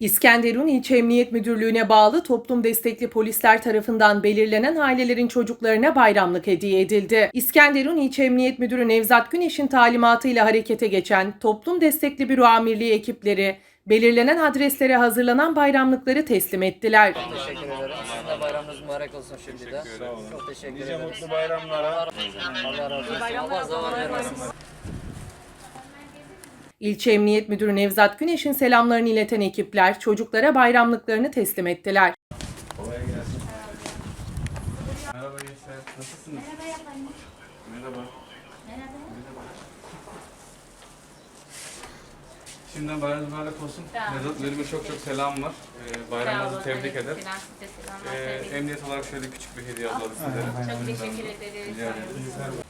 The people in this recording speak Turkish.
İskenderun İlçe Emniyet Müdürlüğü'ne bağlı toplum destekli polisler tarafından belirlenen ailelerin çocuklarına bayramlık hediye edildi. İskenderun İlçe Emniyet Müdürü Nevzat Güneş'in talimatıyla harekete geçen toplum destekli büro amirliği ekipleri belirlenen adreslere hazırlanan bayramlıkları teslim ettiler. Teşekkür ederim. Sizin de bayramınız mübarek olsun şimdiden. Çok teşekkür Nice ederiz. mutlu bayramlara. Allah razı olsun. Allah zaman vermesin. İlçe Emniyet Müdürü Nevzat Güneş'in selamlarını ileten ekipler çocuklara bayramlıklarını teslim ettiler. Kolay gelsin. Merhaba gençler. Nasılsınız? Merhaba. Merhaba. Şimdiden bayramınız mübarek olsun. Nevzat Müdürüm'e çok çok selam var. Ee, bayramınızı tebrik eder. Ee, emniyet olarak şöyle küçük bir hediye alalım sizlere. Çok teşekkür ederiz. Rica ederim.